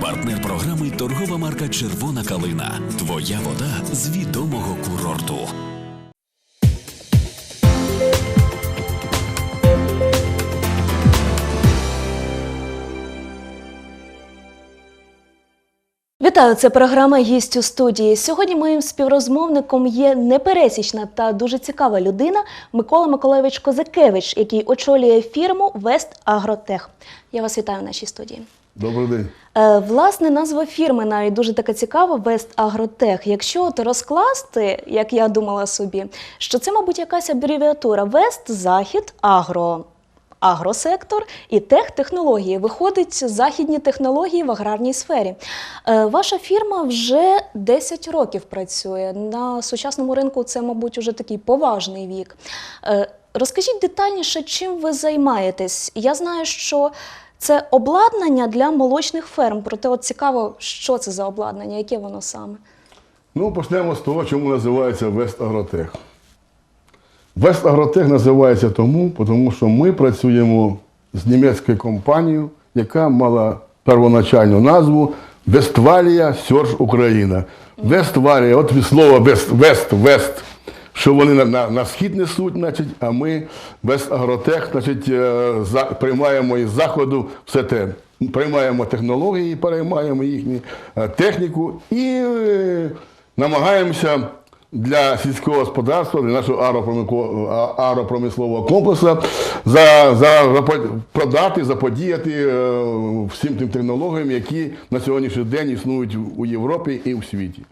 Партнер програми торгова марка Червона калина. Твоя вода з відомого курорту. Вітаю, це програма «Гість у студії. Сьогодні моїм співрозмовником є непересічна та дуже цікава людина Микола Миколайович Козакевич, який очолює фірму Вест Агротех. Я вас вітаю в нашій студії. Добрий день. Е, власне, назва фірми навіть дуже така цікава Вест Агротех. Якщо от розкласти, як я думала собі, що це, мабуть, якась абревіатура Вест, Захід, Агро. Агросектор і тех-технології. Виходить західні технології в аграрній сфері. Е, ваша фірма вже 10 років працює. На сучасному ринку це, мабуть, уже такий поважний вік. Е, розкажіть детальніше, чим ви займаєтесь. Я знаю, що це обладнання для молочних ферм. Проте от цікаво, що це за обладнання, яке воно саме. Ну, почнемо з того, чому називається Вестагротех. Вестагротех називається тому, тому що ми працюємо з німецькою компанією, яка мала первоначальну назву Вествалія Сьорж Україна. Вествалія, от від слова Вест, Вест, Вест, що вони на, на, на схід несуть, значить, а ми Вестагротех, значить, е, за, приймаємо із заходу все те. Приймаємо технології, переймаємо їхню е, техніку і е, намагаємося для сільського господарства, для нашого агропромико- а- агропромислового комплексу за, за, продати, заподіяти всім тим технологіям, які на сьогоднішній день існують у Європі і у світі.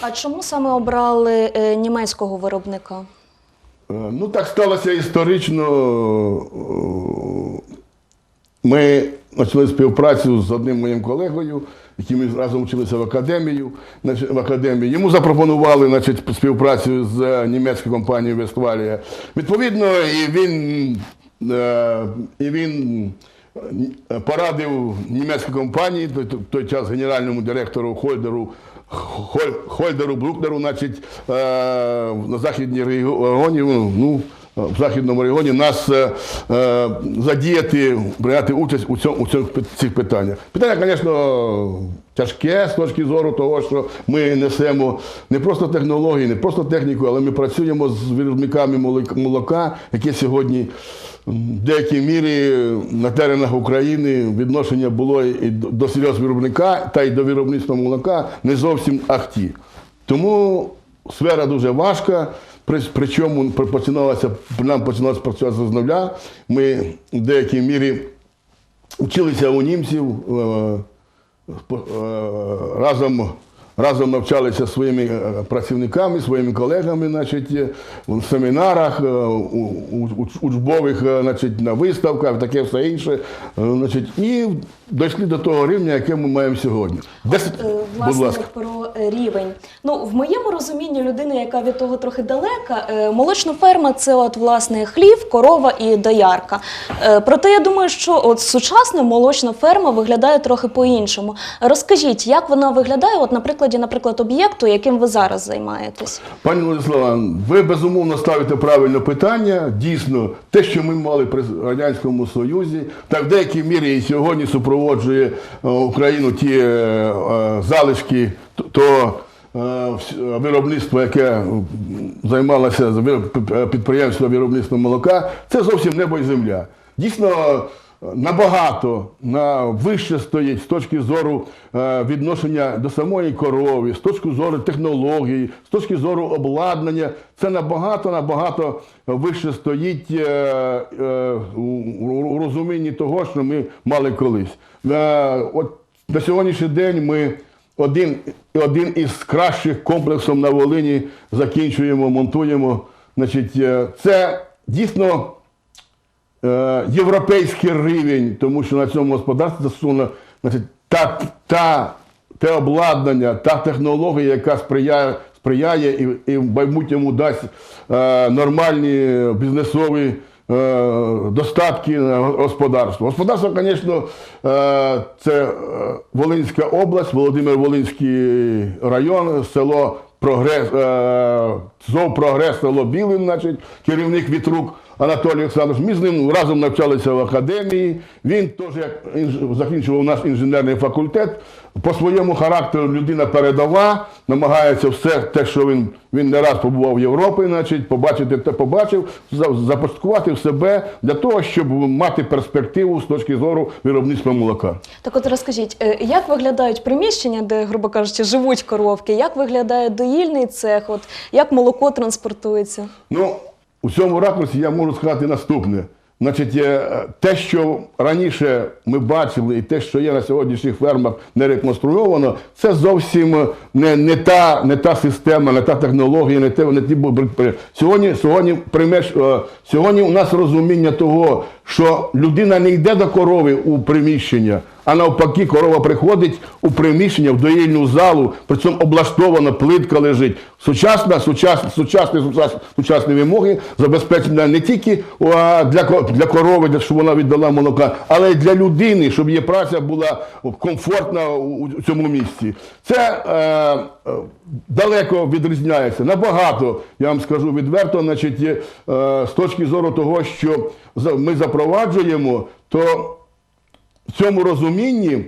А чому саме обрали е, німецького виробника? Е, Ну, так сталося історично. Е, Ми почали співпрацю з одним моїм колегою, яким ми разом вчилися в академію. В академії. Йому запропонували значить, співпрацю з німецькою компанією Вествалія. Відповідно, і він, і він порадив німецькій компанії, той, той час генеральному директору Хольдеру Холь- Хольдеру Брукнеру, значить, е, на західній регіоні, ну, в західному регіоні нас е, е, задіяти, прийняти участь у, цьому, у цьому, цих питаннях. Питання, звісно, тяжке з точки зору того, що ми несемо не просто технології, не просто техніку, але ми працюємо з виробниками молока- яке сьогодні в деякій мірі на теренах України відношення було і до сільгоспвиробника, та й до виробництва молока не зовсім ахті. Тому сфера дуже важка, причому починалося, нам починалося працювати з нуля. Ми в деякій мірі вчилися у німців, е, е, разом, разом навчалися своїми е, працівниками, своїми колегами значить, е, в семінарах, е, у, учбових значить, на виставках, таке все інше. Значить, і дійшли до того рівня, яке ми маємо сьогодні. Десять, будь Власне, ласка. про рівень. Ну, в моєму розумінні людини, яка від того трохи далека, е, молочна ферма це от власне хлів, корова і доярка. Е, Проте я думаю, що от сучасна молочна ферма виглядає трохи по-іншому. Розкажіть, як вона виглядає, от на прикладі, наприклад, об'єкту, яким ви зараз займаєтесь? Пані Владислава, ви безумовно ставите правильне питання. Дійсно, те, що ми мали при Радянському Союзі, так в деякій мірі і сьогодні супроводжує е, Україну ті залишки т- того е, вс- виробництва, яке займалося з вир- підприємство виробництва молока, це зовсім небо і земля. Дійсно, набагато на вище стоїть з точки зору е, відношення до самої корови, з точки зору технології, з точки зору обладнання. Це набагато набагато вище стоїть е, е, у, розумінні того, що ми мали колись. Е, от на сьогоднішній день ми один, один із кращих комплексів на Волині закінчуємо, монтуємо. Значить, е, це дійсно е, європейський рівень, тому що на цьому господарстві застосовано значить, та, та, те обладнання, та технологія, яка сприяє, сприяє і, і в майбутньому дасть е, нормальні бізнесові достатки на господарство. Звісно, е, це е, Волинська область, Володимир Волинський район, село Прогрес, е, ЗОВ Прогрес, село Білин, значить, керівник Вітрук. Анатолій Олександрович. Ми з ним разом навчалися в академії. Він теж як закінчував наш інженерний факультет. По своєму характеру людина передова, намагається все те, що він, він не раз побував в Європі, значить, побачити те побачив, за- започаткувати в себе для того, щоб мати перспективу з точки зору виробництва молока. Так от розкажіть, е, як виглядають приміщення, де, грубо кажучи, живуть коровки? Як виглядає доїльний цех? От як молоко транспортується? Ну, у цьому ракурсі я можу сказати наступне. Значить, е, те, що раніше ми бачили, і те, що є на сьогоднішніх фермах не реконструйовано, це зовсім не, не, та, не та система, не та технологія, не те, не ті сьогодні, сьогодні, приймеш, е, сьогодні у нас розуміння того, що людина не йде до корови у приміщення, а навпаки, корова приходить у приміщення, в доїльну залу, при цьому облаштована, плитка лежить. Сучасна, сучасна, сучасні, сучасні, сучасні вимоги забезпечені не тільки для, для корови, для- щоб вона віддала молока, але й для людини, щоб її праця була комфортна у, цьому місці. Це е, е, далеко відрізняється. Набагато, я вам скажу відверто, значить, е, з точки зору того, що ми запроваджуємо, то в цьому розумінні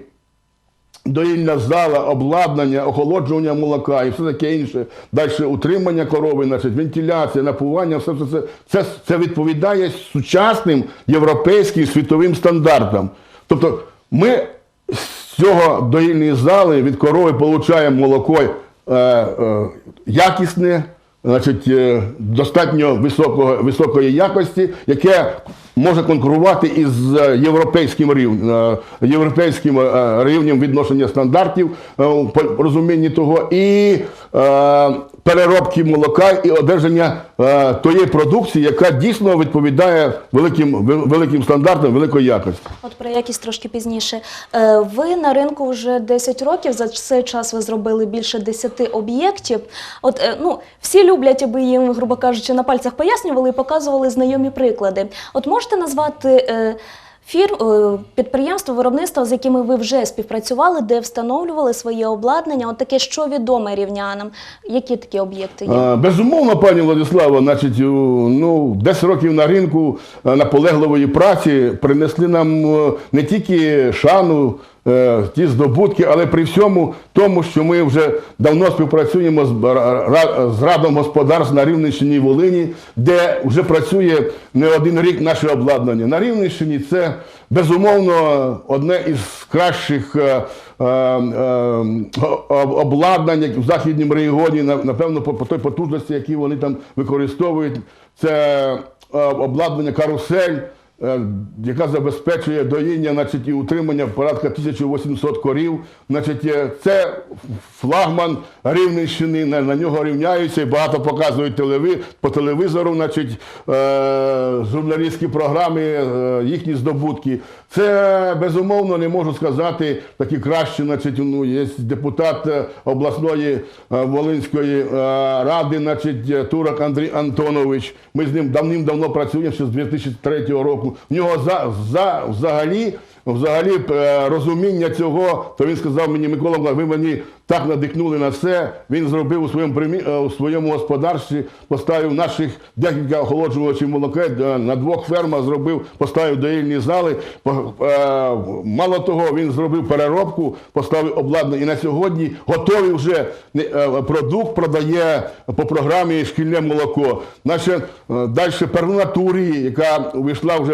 доїльна зала, обладнання, охолоджування молока і все таке інше, далі утримання корови, значить, вентиляція, напування, все це, це, це, це відповідає сучасним європейським світовим стандартам. Тобто ми з цього доїльної зали від корови отримуємо молоко е, е, якісне, значить, е, достатньо високого, високої якості, яке може конкурувати із е, європейським рівнем, європейським е, рівнем відношення стандартів е, розумінні того. І переробки молока і одержання е, тої продукції, яка дійсно відповідає великим, вел- великим стандартам великої якості. От про якість трошки пізніше. Е, Ви на ринку вже 10 років. За цей час ви зробили більше 10 об'єктів. От е, ну всі люблять, аби їм, грубо кажучи, на пальцях пояснювали і показували знайомі приклади. От можете назвати. Е, Фір підприємство підприємства, виробництва, з якими ви вже співпрацювали, де встановлювали своє обладнання, от таке, що відоме рівнянам. Які такі об'єкти є? Е, Безумовно, пані Владислава, значить, ну, 10 років на ринку е, наполегливої праці принесли нам е, не тільки шану, е, ті здобутки, але при всьому тому, що ми вже давно співпрацюємо з, ра- ра- з Радом господарств на Рівненщині і Волині, де вже працює не один рік наше обладнання. На Рівненщині це безумовно одне із кращих е, е, е, об- обладнань в західньому регіоні, напевно, по, той потужності, які вони там використовують. Це е, обладнання карусель. Е, Яка забезпечує доїння, значить, і утримання порядка 1800 корів. Значить, е, це флагман Рівненщини, на, нього рівняються і багато показують телеви, по телевізору, значить, е, журналістські програми, їхні здобутки. Це безумовно не можу сказати такі кращі, значить, ну, є депутат обласної Волинської ради, значить, Турок Андрій Антонович. Ми з ним давним-давно працюємо ще з 2003 року. В нього за, за, взагалі взагалі е, розуміння цього, то він сказав мені, Микола, ви мені так надихнули на це. Він зробив у своєму примі... е, у своєму господарстві, поставив наших декілька охолоджувачів молока е, на двох фермах, зробив, поставив доїльні зали. Мало того, він зробив переробку, поставив обладнання. І на сьогодні готовий вже продукт продає по програмі шкільне молоко. Наше далі пернатурі, яка увійшла вже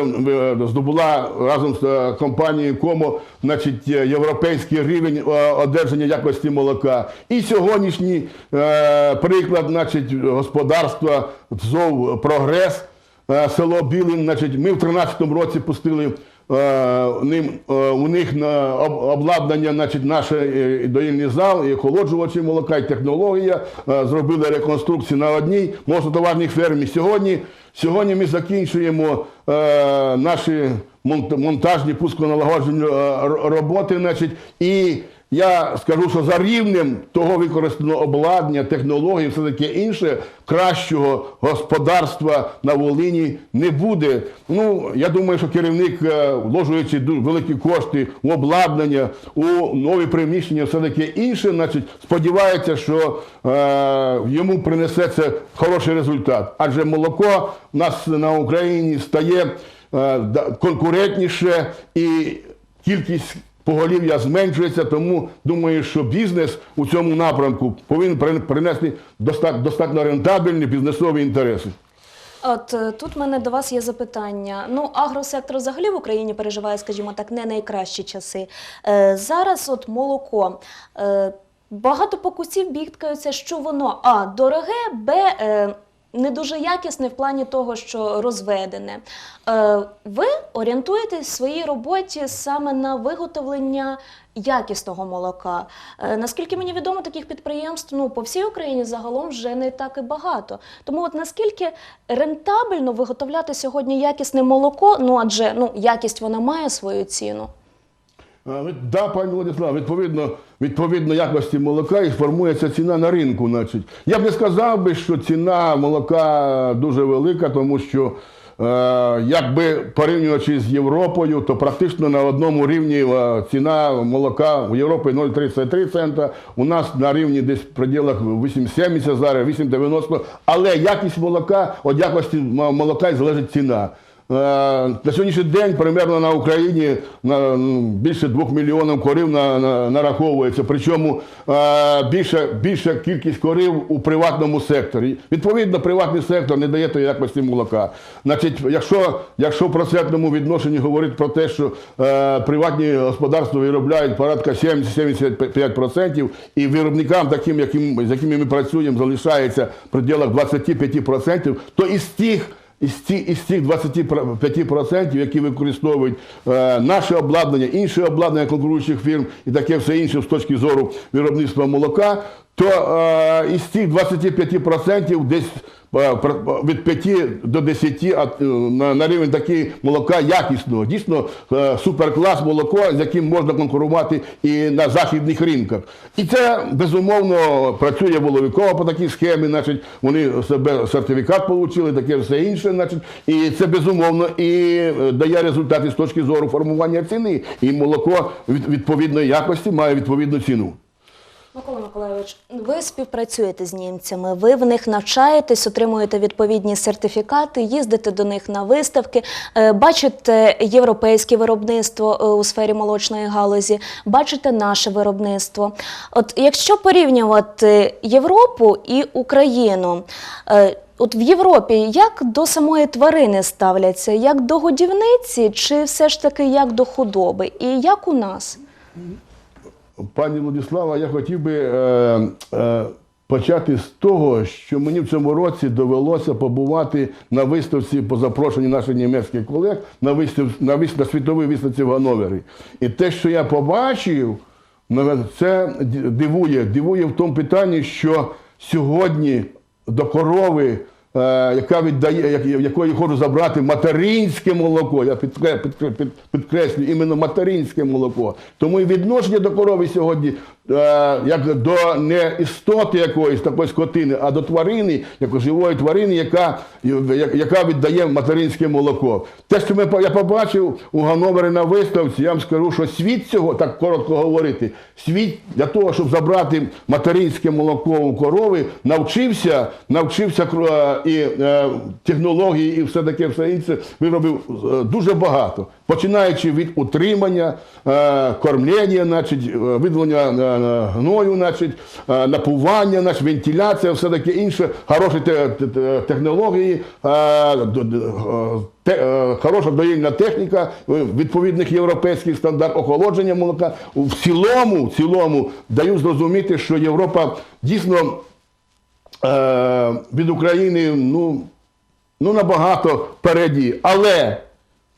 здобула разом з е, компанією Комо, значить, е, європейський рівень е, одержання якості молока. І сьогоднішній е, приклад, значить, господарства ЗОВ Прогрес. Село Білин, значить, ми в 13-му році пустили у них на обладнання, значить, наше е, доїльний зал, і охолоджувачі молока, і технологія. Зробили реконструкцію на одній молототоварній фермі. Сьогодні, сьогодні ми закінчуємо наші монтажні пусконалагоджені е, роботи, значить, і я скажу, що за рівнем того використаного обладнання, технологій, все таке інше, кращого господарства на Волині не буде. Ну, я думаю, що керівник, е, вложуючи дуже великі кошти у обладнання, у нові приміщення, все таке інше, значить, сподівається, що е, йому принесе це хороший результат. Адже молоко в нас на Україні стає конкурентніше і кількість поголів'я зменшується, тому думаю, що бізнес у цьому напрямку повинен принести достатньо, рентабельні бізнесові інтереси. От е, тут в мене до вас є запитання. Ну, агросектор взагалі в Україні переживає, скажімо так, не найкращі часи. Е, зараз от молоко. Е, багато покусів бігкаються, що воно а дороге, б. Е, не дуже якісне в плані того, що розведене. Е, ви орієнтуєтесь в своїй роботі саме на виготовлення якісного молока. Е, наскільки мені відомо, таких підприємств ну, по всій Україні загалом вже не так і багато. Тому от наскільки рентабельно виготовляти сьогодні якісне молоко, ну адже ну, якість вона має свою ціну. Да, пані Владислав, відповідно, відповідно якості молока і формується ціна на ринку. Значить. Я б не сказав би, що ціна молока дуже велика, тому що е, якби порівнюючи з Європою, то практично на одному рівні е, ціна молока в Європі 0,33 цента, у нас на рівні десь в пределах 8,70 зараз, 8,90, але якість молока, від якості молока і залежить ціна. На сьогоднішній день примерно на Україні на, більше двох мільйонів корів на, на, нараховується, причому е, більша, більша кількість корів у приватному секторі. Відповідно, приватний сектор не дає тої якості молока. Значить, якщо, якщо в процентному відношенні говорити про те, що е, приватні господарства виробляють порядка 70-75%, і виробникам, таким, яким, з якими ми працюємо, залишається в пределах 25%, то із тих із цих, із цих 25%, які використовують е, наше обладнання, інше обладнання конкуруючих фірм і таке все інше з точки зору виробництва молока, то е, із цих 25% десь е, від 5 до 10 а, е, на, рівень такий молока якісного. Дійсно, е, суперклас молоко, з яким можна конкурувати і на західних ринках. І це безумовно працює воловиково по такій схемі, значить, вони себе сертифікат отримали, таке все інше, значить, і це безумовно і дає результати з точки зору формування ціни. І молоко від відповідної якості має відповідну ціну. Микола Миколайович, ви співпрацюєте з німцями, ви в них навчаєтесь, отримуєте відповідні сертифікати, їздите до них на виставки, е, бачите європейське виробництво е, у сфері молочної галузі, бачите наше виробництво. От якщо порівнювати Європу і Україну, е, От в Європі як до самої тварини ставляться, як до годівниці, чи все ж таки як до худоби, і як у нас? Пані Владислава, я хотів би е, е, почати з того, що мені в цьому році довелося побувати на виставці по запрошенню наших німецьких колег на вистав, на, вис- на світовій виставці в Ганновері. І те, що я побачив, це дивує. Дивує в тому питанні, що сьогодні до корови. Е, Яка віддає, як- якої хочу забрати материнське молоко, я підкре- підкре- іменно материнське молоко. Тому і відношення до корови сьогодні, е, як до не істоти якоїсь такої скотини, а до тварини, як живої тварини, яка, яка віддає материнське молоко. Те, що ми, я побачив у Гановері на виставці, я вам скажу, що світ цього, так коротко говорити, світ для того, щоб забрати материнське молоко у корови, навчився, навчився кро- і е, технології, і все таке, все інше виробив е, дуже багато. Починаючи від утримання, е, кормлення, значить, видалення гною, значить, напування, значить, вентиляція, все таке інше, хороші те- те- те- технології, хороша доїльна техніка, відповідних європейських стандартів охолодження молока. В цілому, в цілому даю зрозуміти, що Європа дійсно від України ну, ну набагато впереді. Але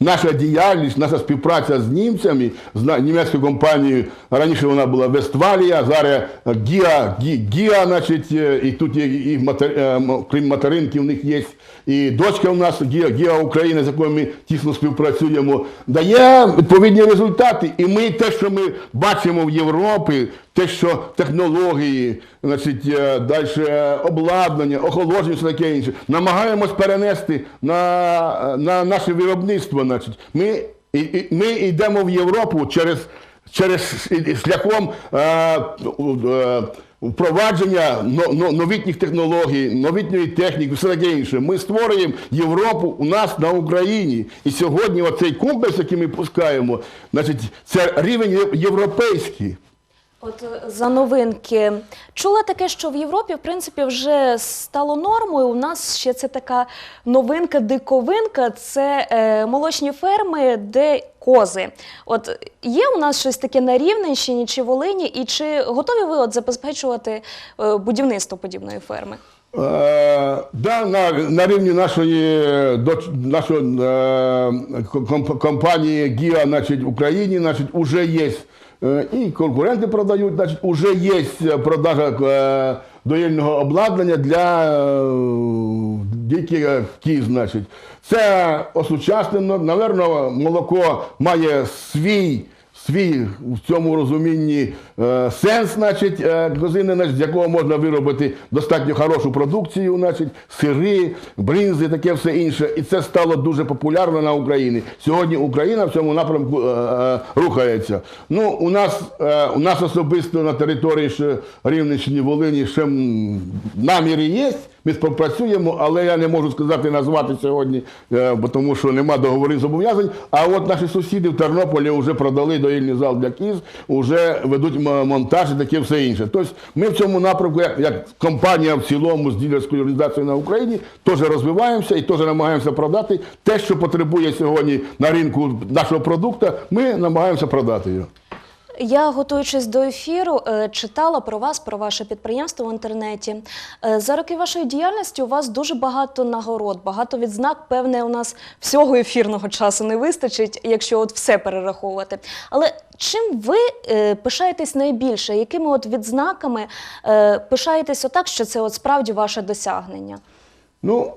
Наша діяльність, наша співпраця з німцями, з німецькою компанією, раніше вона була Вестфалія, зараз Гіа, Гі- Гіа, значить, е, і тут є і матер, е, крім материнки, в них є і дочка у нас Гіа, Гіа України, з якою ми тісно співпрацюємо, дає відповідні результати. І ми те, що ми бачимо в Європі, те, що технології, значить, далі обладнання, охолодження, все таке інше, намагаємось перенести на, на наше виробництво. Значить. Ми, ми йдемо в Європу через, через шляхом е, е, впровадження но- но- новітніх технологій, новітньої техніки, все таке інше. Ми створюємо Європу у нас на Україні. І сьогодні оцей комплекс, який ми пускаємо, значить, це рівень європейський. От е, за новинки чула таке, що в Європі в принципі вже стало нормою. У нас ще це така новинка, диковинка. Це е, молочні ферми, де кози. От є у нас щось таке на Рівненщині чи Волині, і чи готові ви от забезпечувати е, будівництво подібної ферми? Е, да, на, на рівні нашої, доч- нашої е, комп- компанії ГІА значить, в Україні значить, уже є і конкуренти продають, значить, уже є продажа е, доїльного обладнання для е, диких кіз. Значить. Це осучаснено, наверно, молоко має свій свій в цьому розумінні е, сенс, значить, е, козини, значить, з якого можна виробити достатньо хорошу продукцію, значить, сири, бринзи, таке все інше. І це стало дуже популярно на Україні. Сьогодні Україна в цьому напрямку е, е, рухається. Ну, у нас, е, у нас особисто на території ще Рівненщини, Волині ще наміри є. Ми співпрацюємо, але я не можу сказати назвати сьогодні, е, тому що нема договорів зобов'язань. А от наші сусіди в Тернополі вже продали доїльний зал для кіз, вже ведуть монтаж і таке все інше. Тобто ми в цьому напрямку, як, як компанія в цілому з дилерською організацією на Україні, теж розвиваємося і теж намагаємося продати те, що потребує сьогодні на ринку нашого продукту, ми намагаємося продати його. Я, готуючись до ефіру, е, читала про вас, про ваше підприємство в інтернеті. Е, За роки вашої діяльності у вас дуже багато нагород, багато відзнак. Певне, у нас всього ефірного часу не вистачить, якщо от все перераховувати. Але чим ви е, пишаєтесь найбільше? Якими от відзнаками пишаєтесь отак, що це от справді ваше досягнення? Ну,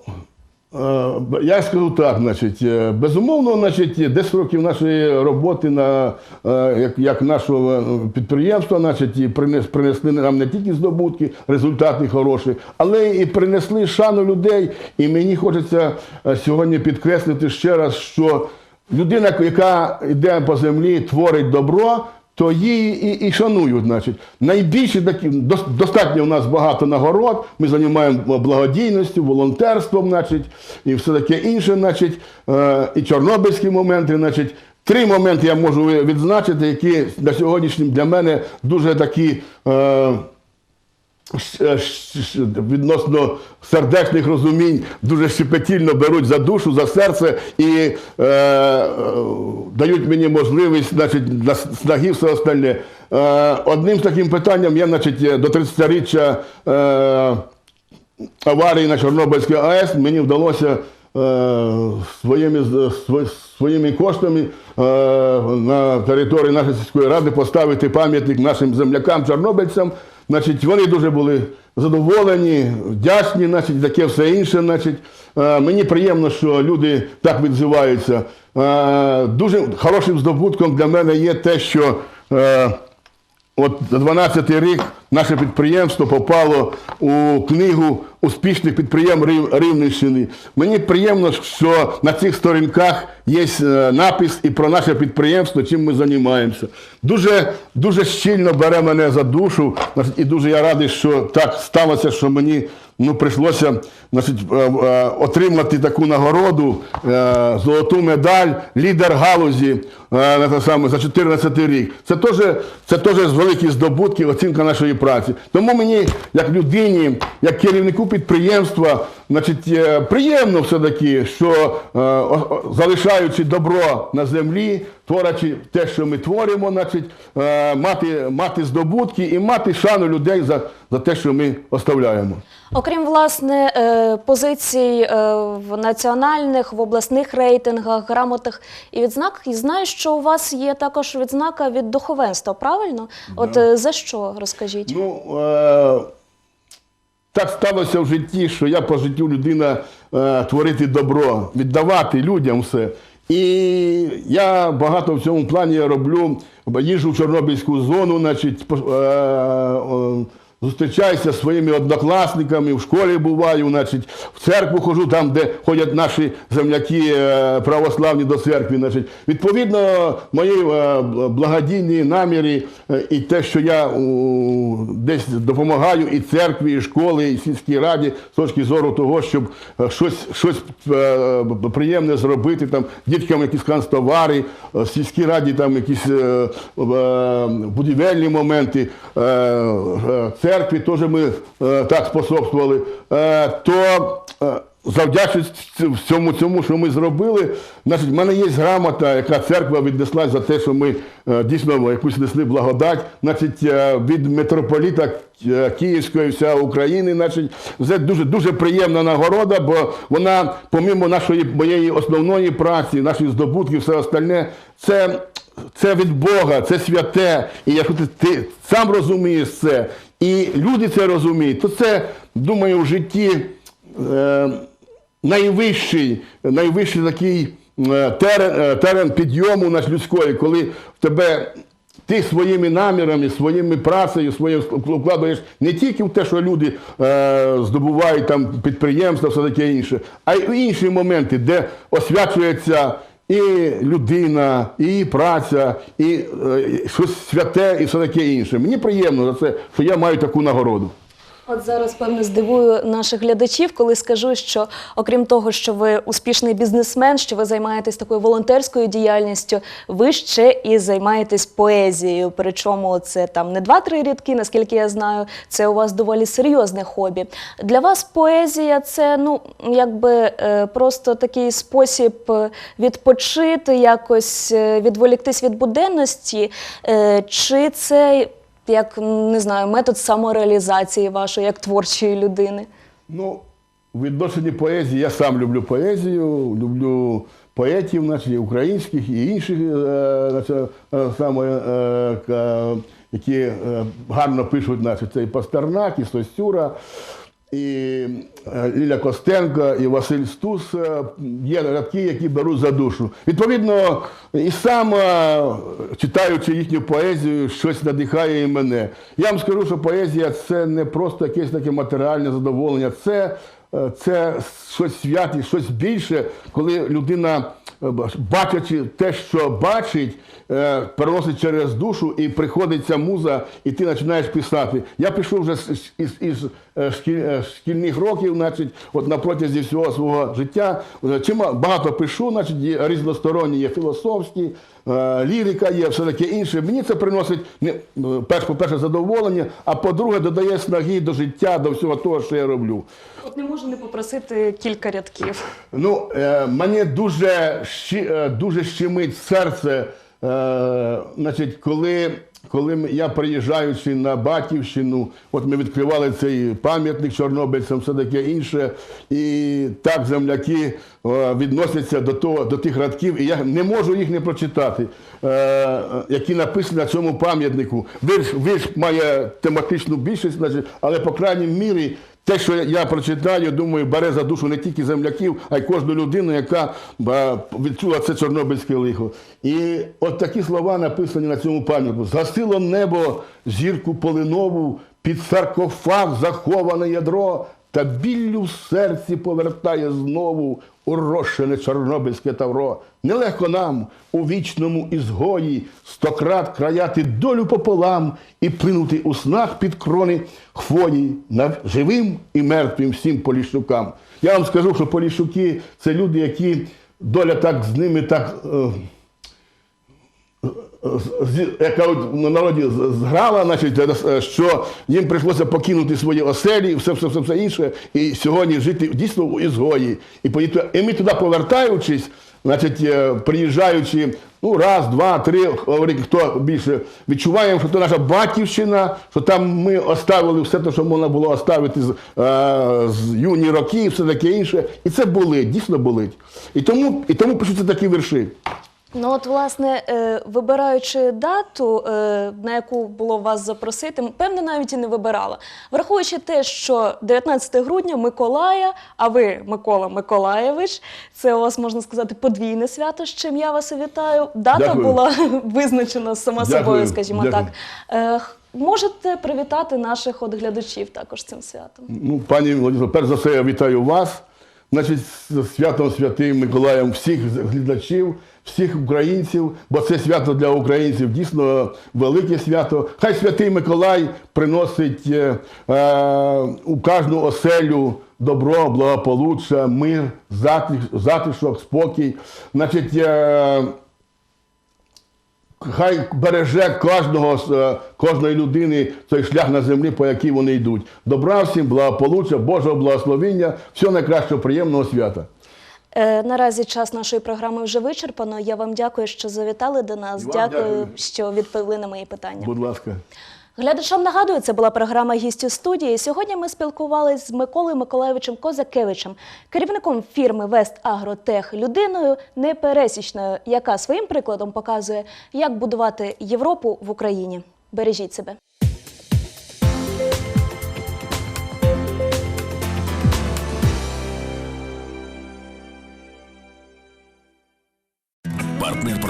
я скажу так, значить, е, безумовно, значить, 10 років нашої роботи на, е, як, як нашого е, підприємства, значить, принес, принесли нам не тільки здобутки, результати хороші, але і принесли шану людей. І мені хочеться е, сьогодні підкреслити ще раз, що людина, яка йде по землі, творить добро, то її і, і шанують. Значить. Найбільше такі, достатньо у нас багато нагород, ми займаємо благодійністю, волонтерством, значить, і все таке інше, значить, е, і чорнобильські моменти. Значить. Три моменти я можу відзначити, які на сьогоднішній для мене дуже такі. Е, відносно сердечних розумінь дуже щепетільно беруть за душу, за серце і е, е, дають мені можливість значить, на снаги все остальне. Е, одним з таким питанням я значить, до 30-річчя е, аварії на Чорнобильській АЕС мені вдалося е, своїми, своїми коштами е, на території нашої сільської ради поставити пам'ятник нашим землякам, чорнобильцям. Значить, вони дуже були задоволені, вдячні, значить, таке все інше. Значить. Е, мені приємно, що люди так відзиваються. Е, дуже хорошим здобутком для мене є те, що е, От за 12-й рік наше підприємство попало у книгу успішних підприємств Рів- Рівненщини. Мені приємно, що на цих сторінках є е, напис і про наше підприємство, чим ми займаємося. Дуже, дуже щільно бере мене за душу, і дуже я радий, що так сталося, що мені ну, прийшлося значить, е, е, отримати таку нагороду, е, золоту медаль, лідер галузі на те саме, за 14 рік. Це теж, це теж великі здобутки, оцінка нашої праці. Тому мені, як людині, як керівнику підприємства, значить, приємно все-таки, що залишаючи добро на землі, творячи те, що ми творимо, значить, мати, мати здобутки і мати шану людей за, за те, що ми оставляємо. Окрім власне е, позицій е, в національних, в обласних рейтингах, грамотах і відзнак, і знаю, що у вас є також відзнака від духовенства, правильно? От е, за що розкажіть? Ну, е, так сталося в житті, що я по життю людина е, творити добро, віддавати людям все. І я багато в цьому плані роблю, їжджу в Чорнобильську зону, значить, е, е, зустрічаюся зі своїми однокласниками, в школі буваю, значить, в церкву ходжу, там, де ходять наші земляки е, православні до церкви. Значить. Відповідно, мої е, благодійні наміри е, і те, що я десь допомагаю і церкві, і школи, і сільській раді з точки зору того, щоб щось, щось приємне зробити, там, діткам якісь канцтовари, е, сільській раді там якісь будівельні моменти, е, е, церкві теж ми е, так способствували, е, то е, завдячуючи всьому цьому, що ми зробили, значить, в мене є грамота, яка церква віднесла за те, що ми е, дійсно якусь несли благодать, значить, е, від митрополіта е, Київської вся України, значить, це дуже дуже приємна нагорода, бо вона, помимо нашої моєї основної праці, наших здобутків, все остальне, це. Це від Бога, це святе. І якщо ти, ти сам розумієш це, і люди це розуміють, то це, думаю, в житті е, найвищий, найвищий такий е, терен, терен підйому наш людської, коли в тебе ти своїми намірами, своїми працею, своїм вкладаєш не тільки в те, що люди е, здобувають там підприємства, все таке інше, а й в інші моменти, де освячується і людина, і праця, і е, щось святе, і все таке інше. Мені приємно за це, що я маю таку нагороду. От зараз, певно, здивую наших глядачів, коли скажу, що окрім того, що ви успішний бізнесмен, що ви займаєтесь такою волонтерською діяльністю, ви ще і займаєтесь поезією. Причому це там не два-три рядки, наскільки я знаю, це у вас доволі серйозне хобі. Для вас поезія це ну якби е, просто такий спосіб е, відпочити, якось е, відволіктись від буденності, чи це як не знаю, метод самореалізації вашої як творчої людини. Ну, у відношенні поезії я сам люблю поезію, люблю поетів, наші українських і інших, е, е, саме, е, які гарно пишуть, наші. це і Пастернак, і Сосюра, і е, Ліля Костенко, і Василь Стус. е, Є рядки, які беруть за душу. Відповідно, і сам, е, читаючи їхню поезію, щось надихає і мене. Я вам скажу, що поезія це не просто якесь таке матеріальне задоволення, це, це щось святе, щось більше, коли людина, бачачи те, що бачить, переносить через душу і приходить ця муза, і ти починаєш писати. Я пишу вже з- із, із е, е, шкільних років, значить, от на протязі всього свого життя. Е, Чима багато пишу, значить, є різносторонні, є філософські, е, лірика є, все таке інше. Мені це приносить е, перш, по-перше, задоволення, а по-друге, додає снаги до життя, до всього того, що я роблю. От не можу не попросити кілька рядків. Ну, е, мені дуже, е, дуже щемить серце, е, значить, коли, коли я приїжджаючи на Батьківщину, от ми відкривали цей пам'ятник чорнобильцям, все таке інше, і так земляки е, відносяться до, того, до тих радків, і я не можу їх не прочитати, е, які написані на цьому пам'ятнику. Вірш, вірш має тематичну більшість, значить, але по крайній мірі те, що я прочитаю, думаю, бере за душу не тільки земляків, а й кожну людину, яка відчула це чорнобильське лихо. І от такі слова написані на цьому пам'ятку. Згасило небо зірку полинову, під саркофаг заховане ядро, та біллю в серці повертає знову урощене чорнобильське тавро. Нелегко нам у вічному ізгої стократ краяти долю пополам і плинути у снах під крони хвої над живим і мертвим всім поліщукам. Я вам скажу, що поліщуки це люди, які доля так з ними так. е, яка на народі зграла, значить, е, що їм прийшлося покинути свої оселі, все, все, все, все інше, і сьогодні жити дійсно у ізгої. І, і ми туди повертаючись, значить, е, приїжджаючи, ну, раз, два, три, хто більше, відчуваємо, що це наша батьківщина, що там ми оставили все те, що можна було оставити з, е, з юні роки і все таке інше. І це болить, дійсно болить. І тому, і тому пишуться такі вірші. Ну от, власне, е, вибираючи дату, е, на яку було вас запросити, певне, навіть і не вибирала. Враховуючи те, що 19 грудня Миколая, а ви, Микола Миколаєвич, це у вас можна сказати подвійне свято, з чим я вас вітаю. Дата Дякую. була визначена сама Дякую, собою, скажімо дякую. так. Е, Можете привітати наших от глядачів також цим святом. Ну, пані Владислав, перш за все я вітаю вас. Значить, з святом Святим Миколаєм всіх глядачів, всіх українців, бо це свято для українців дійсно велике свято. Хай святий Миколай приносить е, е, у кожну оселю добро, благополуччя, мир, затишок, спокій. Значить, е, Хай береже кожного, е, кожної людини той шлях на землі, по якій вони йдуть. Добра всім, благополуччя, Божого благословіння, всього найкращого, приємного свята. Е, наразі час нашої програми вже вичерпано. Я вам дякую, що завітали до нас. Вам Дякую, дякую. що відповіли на мої питання. Будь ласка. Глядачам нагадую, це була програма «Гість у студії. Сьогодні ми спілкувалися з Миколою Миколаєвичем Козакевичем, керівником фірми Вест Агротех, людиною непересічною, яка своїм прикладом показує, як будувати Європу в Україні. Бережіть себе.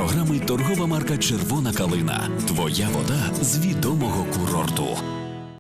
Програми торгова марка Червона калина. Твоя вода з відомого курорту.